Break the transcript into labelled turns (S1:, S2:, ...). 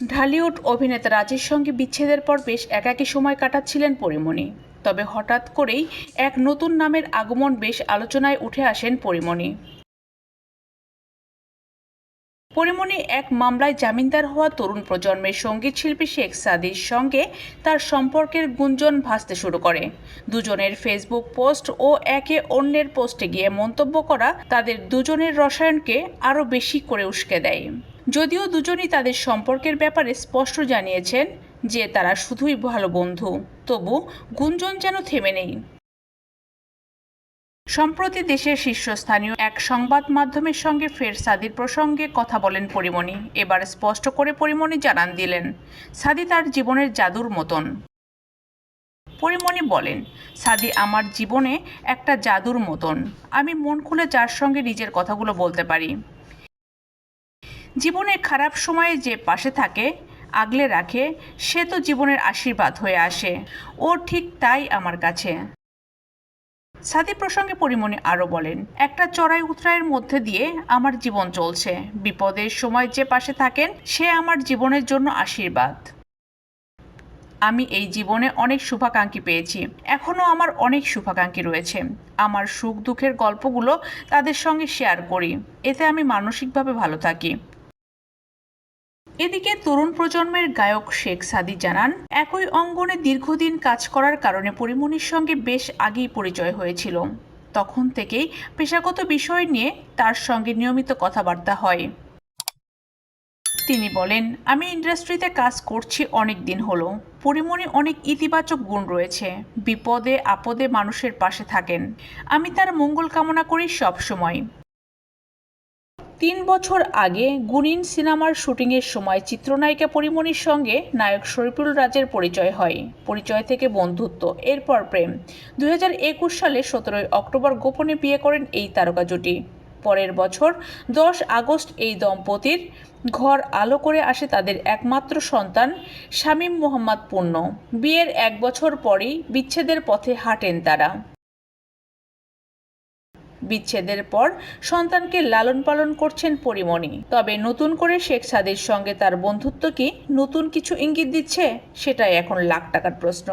S1: ঢালিউড অভিনেতা রাজের সঙ্গে বিচ্ছেদের পর বেশ একাকী সময় কাটাচ্ছিলেন পরিমণি। তবে হঠাৎ করেই এক নতুন নামের আগমন বেশ আলোচনায় উঠে আসেন পরিমণি। পরিমণি এক মামলায় জামিনদার হওয়া তরুণ প্রজন্মের সংগীত শিল্পী শেখ সাদির সঙ্গে তার সম্পর্কের গুঞ্জন ভাসতে শুরু করে। দুজনের ফেসবুক পোস্ট ও একে অন্যের পোস্টে গিয়ে মন্তব্য করা তাদের দুজনের রসায়নকে আরও বেশি করে উস্কে দেয়। যদিও দুজনই তাদের সম্পর্কের ব্যাপারে স্পষ্ট জানিয়েছেন যে তারা শুধুই ভালো বন্ধু, তবু গুঞ্জন যেন থেমে নেই। সম্প্রতি দেশের শীর্ষস্থানীয় এক সংবাদ মাধ্যমের সঙ্গে ফের সাদির প্রসঙ্গে কথা বলেন পরিমণি। এবার স্পষ্ট করে পরিমণি জানান দিলেন, সাদি তার জীবনের জাদুর মতন। পরিমণি বলেন, সাদি আমার জীবনে একটা জাদুর মতন। আমি মন খুলে যার সঙ্গে নিজের কথাগুলো বলতে পারি। জীবনে খারাপ সময়ে যে পাশে থাকে, আগলে রাখে, সে তো জীবনের আশীর্বাদ হয়ে আসে। ও ঠিক তাই আমার কাছে। সাদি প্রসঙ্গে পরিমণি আরও বলেন, একটা চড়াই উতরাইয়ের মধ্যে দিয়ে আমার জীবন চলছে। বিপদের সময় যে পাশে থাকেন, সে আমার জীবনের জন্য আশীর্বাদ। আমি এই জীবনে অনেক শুভাকাঙ্ক্ষী পেয়েছি। এখনও আমার অনেক শুভাকাঙ্ক্ষী রয়েছে। আমার সুখ দুঃখের গল্পগুলো তাদের সঙ্গে শেয়ার করি। এতে আমি মানসিকভাবে ভালো থাকি। এদিকে তরুণ প্রজন্মের গায়ক শেখ সাদি জানান, একই অঙ্গনে দীর্ঘদিন কাজ করার কারণে পরিমণির সঙ্গে বেশ আগেই পরিচয় হয়েছিল। তখন থেকেই পেশাগত বিষয় নিয়ে তার সঙ্গে নিয়মিত কথাবার্তা হয়। তিনি বলেন, আমি ইন্ডাস্ট্রিতে কাজ করছি অনেক দিন হলো। পরিমণি অনেক ইতিবাচক গুণ রয়েছে। বিপদে আপদে মানুষের পাশে থাকেন। আমি তার মঙ্গল কামনা করি সব সময়। তিন বছর আগে গুনিন সিনেমার শুটিংয়ের সময় চিত্রনায়িকা পরিমণির সঙ্গে নায়ক শরীফুল রাজের পরিচয় হয়। পরিচয় থেকে বন্ধুত্ব, এরপর প্রেম। দু হাজার একুশ সালে সতেরোই অক্টোবর গোপনে বিয়ে করেন এই তারকা জুটি। পরের বছর দশ আগস্ট এই দম্পতির ঘর আলো করে আসে তাদের একমাত্র সন্তান শামীম মোহাম্মদ পূর্ণ। বিয়ের এক বছর পরেই বিচ্ছেদের পথে হাঁটেন তারা। বিচ্ছেদের পর সন্তানকে লালন পালন করছেন পরিমণি। তবে নতুন করে শেখ সাদের সঙ্গে তার বন্ধুত্ব কি নতুন কিছু ইঙ্গিত দিচ্ছে? সেটাই এখন লাখ টাকার প্রশ্ন।